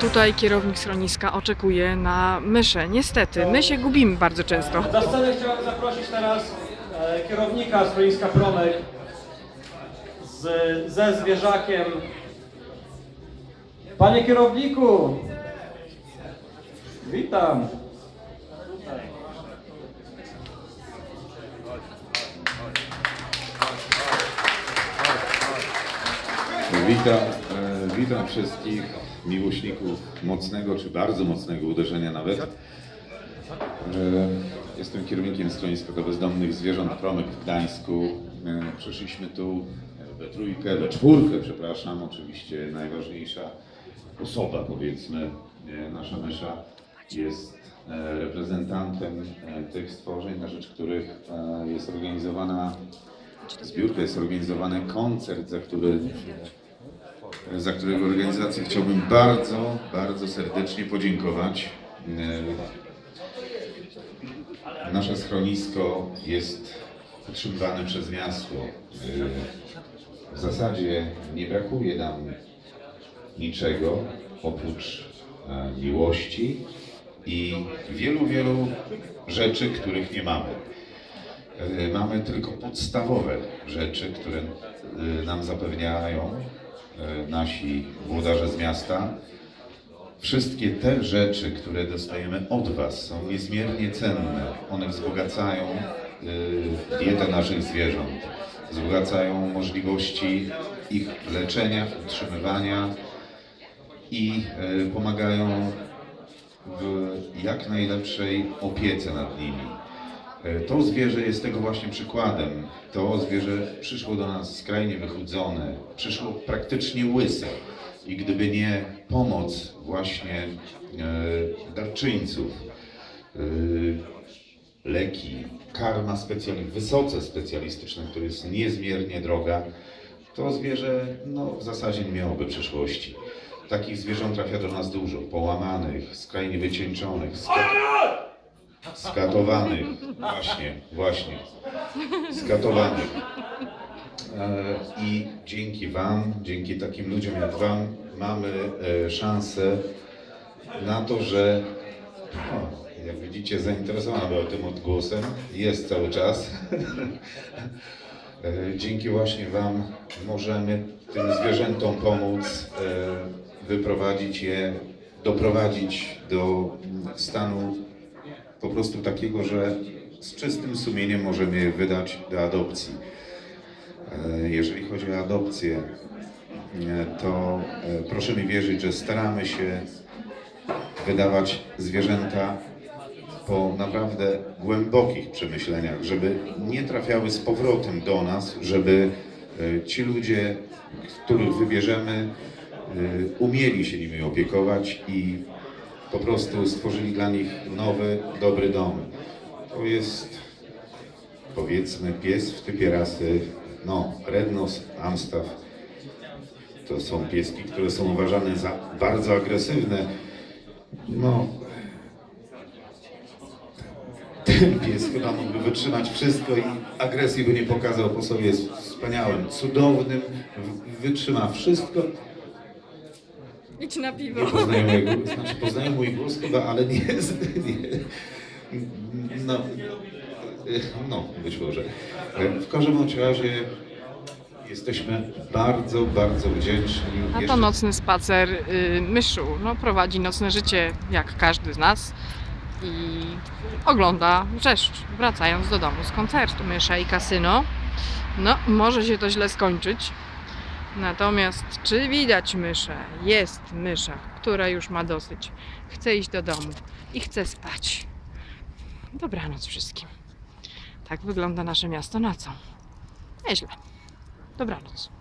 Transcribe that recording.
tutaj kierownik schroniska oczekuje na myszę. Niestety, my się gubimy bardzo często. Na scenę chciałem zaprosić teraz e, kierownika schroniska Promek z, ze zwierzakiem. Panie kierowniku! Witam! Witam, witam wszystkich miłośników mocnego czy bardzo mocnego uderzenia nawet. E, Jestem kierownikiem dla Bezdomnych Zwierząt Promek w Gdańsku. E, Przyszliśmy tu we trójkę, we czwórkę, przepraszam, oczywiście najważniejsza osoba powiedzmy, e, nasza mysza jest e, reprezentantem e, tych stworzeń, na rzecz których e, jest organizowana zbiórka, jest organizowany koncert, za który za którego organizację chciałbym bardzo, bardzo serdecznie podziękować. E, Nasze schronisko jest utrzymywane przez miasto. E, W zasadzie nie brakuje nam niczego oprócz e, miłości i wielu, wielu rzeczy, których nie mamy. Mamy tylko podstawowe rzeczy, które nam zapewniają nasi włodarze z miasta. Wszystkie te rzeczy, które dostajemy od Was, są niezmiernie cenne. One wzbogacają e, dietę naszych zwierząt, wzbogacają możliwości ich leczenia, utrzymywania i e, pomagają w jak najlepszej opiece nad nimi. E, To zwierzę jest tego właśnie przykładem. To zwierzę przyszło do nas skrajnie wychudzone, przyszło praktycznie łyse. I gdyby nie pomoc właśnie e, darczyńców, e, leki, karma specjali, wysoce specjalistyczna, która jest niezmiernie droga, to zwierzę no, w zasadzie nie miałoby przyszłości. Takich zwierząt trafia do nas dużo, połamanych, skrajnie wycieńczonych, ska- skatowanych, właśnie, właśnie, skatowanych. E, I dzięki Wam, dzięki takim ludziom jak Wam, mamy e, szansę na to, że jak widzicie, zainteresowana była tym odgłosem, jest cały czas. E, Dzięki właśnie Wam możemy tym zwierzętom pomóc, wyprowadzić je, doprowadzić do stanu po prostu takiego, że z czystym sumieniem możemy je wydać do adopcji. E, Jeżeli chodzi o adopcję, e, to e, proszę mi wierzyć, że staramy się wydawać zwierzęta po naprawdę głębokich przemyśleniach, żeby nie trafiały z powrotem do nas, żeby ci ludzie, których wybierzemy, umieli się nimi opiekować i po prostu stworzyli dla nich nowy, dobry dom. To jest powiedzmy pies w typie rasy, no, Rednos, Amstaff. To są pieski, które są uważane za bardzo agresywne. No, ten pies chyba mógłby wytrzymać wszystko i agresji by nie pokazał po sobie. Jest wspaniałym, cudownym, wytrzyma wszystko. Idź na piwo. Nie poznają mojego, znaczy poznają mój głos chyba, ale nie, nie no, no, być może. W każdym bądź razie jesteśmy bardzo, bardzo wdzięczni. A to Jeszcze- nocny spacer y, myszu. No, prowadzi nocne życie jak każdy z nas i ogląda Rzeszcz, wracając do domu z koncertu Mysza i kasyno. No, może się to źle skończyć. Natomiast czy widać myszę? Jest mysza, która już ma dosyć. Chce iść do domu i chce spać. Dobranoc wszystkim. Tak wygląda nasze miasto nocą. Nieźle. Dobranoc.